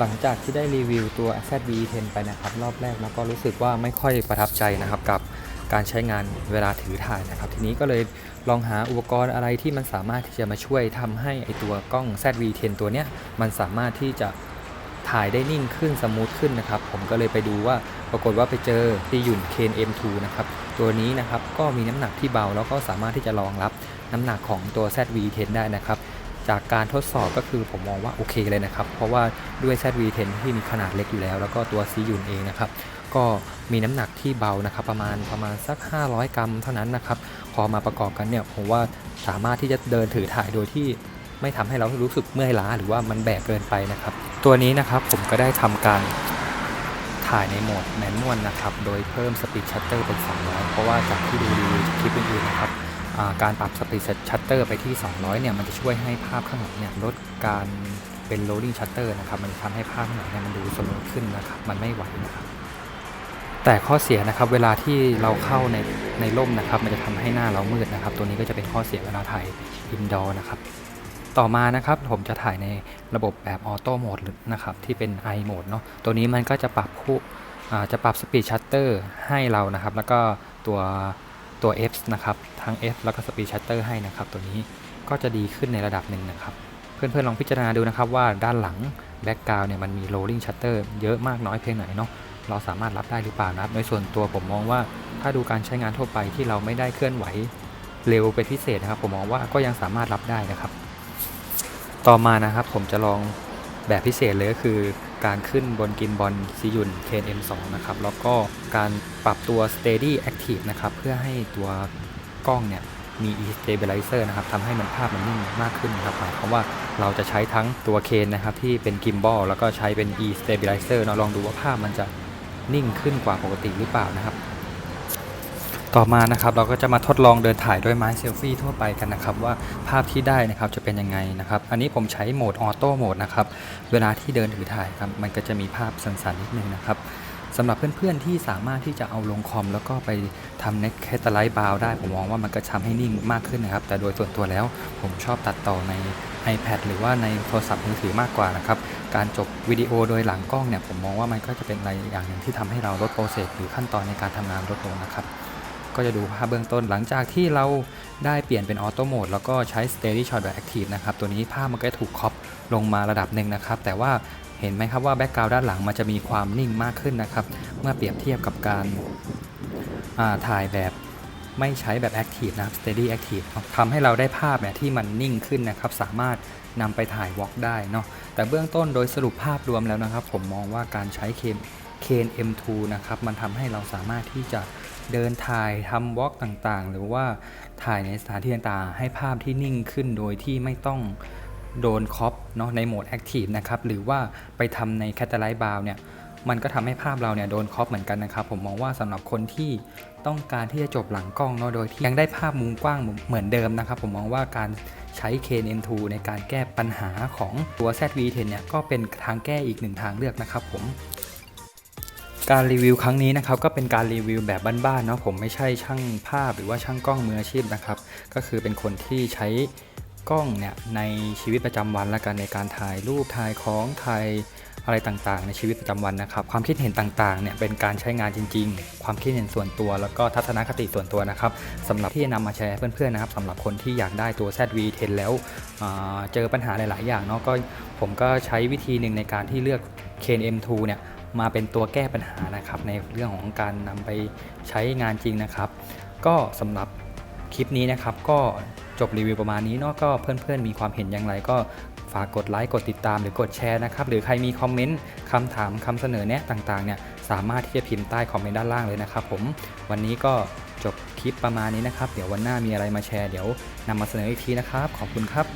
หลังจากที่ได้รีวิวตัว ZV-10 ไปนะครับ รอบแรกแล้วก็รู้สึกว่าไม่ค่อยประทับใจนะครับกับการใช้งานเวลาถือถ่ายนะครับ ทีนี้ก็เลยลองหาอุปกรณ์อะไรที่มันสามารถที่จะมาช่วยทำให้ไอตัวกล้อง ZV-10 ตัวเนี้ยมันสามารถที่จะถ่ายได้นิ่งขึ้นสมูทขึ้นนะครับ ผมก็เลยไปดูว่าปรากฏว่าไปเจอที่ยุ่น Ken M2 นะครับตัวนี้นะครับก็มีน้ำหนักที่เบาแล้วก็สามารถที่จะรองรับน้ำหนักของตัว ZV-10 ได้นะครับ จากการทดสอบก็คือผมมองว่าโอเคเลยนะครับ เพราะว่าด้วย ZV-10 ที่มีขนาดเล็กอยู่แล้ว แล้วก็ตัวซียุนเองนะครับ ก็มีน้ำหนักที่เบานะครับ ประมาณประมาณสัก 500 กรัมเท่านั้นนะครับ พอมาประกอบกันเนี่ยผมว่าสามารถที่จะเดินถือถ่ายโดยที่ไม่ทำให้เรารู้สึกเมื่อยล้าหรือว่ามันแบกเกินไปนะครับ ตัวนี้นะครับผมก็ได้ทำการถ่ายในโหมดแมนนวลนะครับ โดยเพิ่มสปีดชัตเตอร์เป็น 200 เพราะว่าจากที่ดูรีคลิปอื่นๆนะครับ การปรับสปีดชัตเตอร์ไปที่ 200 เนี่ย มันจะช่วยให้ภาพข้างหลังเนี่ยลดการเป็น loading shutter นะครับ มันทำให้ภาพข้างหลังเนี่ยมันดูสมูทขึ้นนะครับ มันไม่ไหวนะครับ แต่ข้อเสียนะครับ เวลาที่เราเข้าในในร่มนะครับ มันจะทำให้หน้าเรามืดนะครับ ตัวนี้ก็จะเป็นข้อเสียเวลาถ่าย indoor นะครับ ต่อมานะครับผมจะถ่ายในระบบแบบออโต้โหมดนะครับ ที่เป็น i โหมดเนาะ ตัวนี้มันก็จะปรับคู่จะปรับสปีดชัตเตอร์ให้เรานะครับ แล้วก็ตัว ตัว F นะครับทั้ง F แล้วก็สปีดชัตเตอร์ให้นะครับตัวนี้ก็จะดีขึ้นในระดับหนึ่งนะครับ เพื่อนๆลองพิจารณาดูนะครับว่าด้านหลังแบ็กกราวเนี่ยมันมี rolling shutter เยอะมากน้อยเพียงไหนเนาะเราสามารถรับได้หรือเปล่านะครับ โดยส่วนตัวผมมองว่าถ้าดูการใช้งานทั่วไปที่เราไม่ได้เคลื่อนไหวเร็วเป็นพิเศษนะครับ ผมมองว่าก็ยังสามารถรับได้นะครับ ต่อมานะครับผมจะลอง แบบพิเศษเลยก็คือการขึ้นบนกินบอลซียุน KM2 นะครับ แล้วก็การปรับตัว Steady Active นะครับ เพื่อให้ตัวกล้องเนี่ยมี e-stabilizer นะครับทำให้มันภาพมันนิ่งมากขึ้นนะครับหมายความว่าเราจะใช้ทั้งตัวเคนนะครับที่เป็นกิมบอลแล้วก็ใช้เป็น e-stabilizer เนาะลองดูว่าภาพมันจะนิ่งขึ้นกว่าปกติหรือเปล่านะครับ ต่อมานะครับเราก็จะมาทดลองเดินถ่ายด้วยไม้เซลฟี่ทั่วไปกันนะครับว่าภาพที่ได้นะครับจะเป็นยังไงนะครับ อันนี้ผมใช้โหมดออโต้โหมดนะครับเวลาที่เดินถือถ่ายครับมันก็จะมีภาพสันๆนิดนึงนะครับสำหรับเพื่อนๆที่สามารถที่จะเอาลงคอม แล้วก็ไปทำเน็ตแคตไลท์บาวได้ ผมมองว่ามันก็ทำให้นิ่งมากขึ้นนะครับ แต่โดยส่วนตัวแล้วผมชอบตัดต่อใน iPad หรือว่าในโทรศัพท์มือถือมากกว่านะครับ การจบวิดีโอโดยหลังกล้องเนี่ยผมมองว่ามันก็จะเป็นอะไรอย่างหนึ่งที่ทำให้เราลดโปรเซสหรือขั้นตอนในการทำงานลดลงนะครับ ก็จะดูภาพเบื้องต้นหลังจากที่เราได้เปลี่ยนเป็นออโต้โหมดแล้วก็ใช้ Steady Shot แบบ Active นะครับ ตัวนี้ภาพมันก็ถูกครอปลงมาระดับหนึ่งนะครับ แต่ว่าเห็นไหมครับว่าแบ็กกราวด์ด้านหลังมันจะมีความนิ่งมากขึ้นนะครับ เมื่อเปรียบเทียบกับการาถ่ายแบบไม่ใช้แบบ Active นะครับ Steady Active ทำให้เราได้ภาพเนี่ยที่มันนิ่งขึ้นนะครับ สามารถนำไปถ่ายวอล์กได้เนาะแต่เบื้องต้นโดยสรุปภาพรวมแล้วนะครับ ผมมองว่าการใช้เคมเคน M2 นะครับ มันทำให้เราสามารถที่จะ เดินถ่ายทำวอล์กต่างๆ หรือว่าถ่ายในสถานที่ต่างๆ ให้ภาพที่นิ่งขึ้นโดยที่ไม่ต้องโดนคอปเนาะในโหมด Active นะครับ หรือว่าไปทำใน c a t a l y t e Bound เนี่ยมันก็ทำให้ภาพเราเนี่ยโดนคอปเหมือนกันนะครับ ผมมองว่าสำหรับคนที่ต้องการที่จะจบหลังกล้องเนาะโดยที่ยังได้ภาพมุมกว้างเหมือนเดิมนะครับ ผมมองว่าการใช้ Ken M2 ในการแก้ปัญหาของตัว ZV-10 เนี่ยก็เป็นทางแก้อีกหนึ่งทางเลือกนะครับผม การรีวิวครั้งนี้นะครับก็เป็นการรีวิวแบบบ้านๆเนาะผมไม่ใช่ช่างภาพหรือว่าช่างกล้องมืออาชีพนะครับก็คือเป็นคนที่ใช้กล้องเนี่ยในชีวิตประจำวันและกันในการถ่ายรูปถ่ายของถ่ายอะไรต่างๆ ในชีวิตประจำวันนะครับ ความคิดเห็นต่างๆเนี่ยเป็นการใช้งานจริง ๆ ความคิดเห็นส่วนตัว แล้วก็ทัศนคติส่วนตัวนะครับสำหรับที่จะนำมาแชร์เพื่อนๆนะครับสำหรับคนที่อยากได้ตัว ZV-10 แล้วเจอปัญหาหลายๆ อย่างเนาะก็ผมก็ใช้วิธีหนึ่งในการที่เลือก Ken M2 เนี่ย มาเป็นตัวแก้ปัญหานะครับ ในเรื่องของการนำไปใช้งานจริงนะครับ ก็สำหรับคลิปนี้นะครับ ก็จบรีวิวประมาณนี้เนาะก็เพื่อนๆมีความเห็นอย่างไรก็ฝากกดไลค์กดติดตามหรือกดแชร์นะครับ หรือใครมีคอมเมนต์คำถามคำเสนอแนะต่างๆเนี่ยสามารถที่จะพิมพ์ใต้คอมเมนต์ด้านล่างเลยนะครับ ผมวันนี้ก็จบคลิปประมาณนี้นะครับ เดี๋ยววันหน้ามีอะไรมาแชร์เดี๋ยวนำมาเสนออีกทีนะครับ ขอบคุณครับ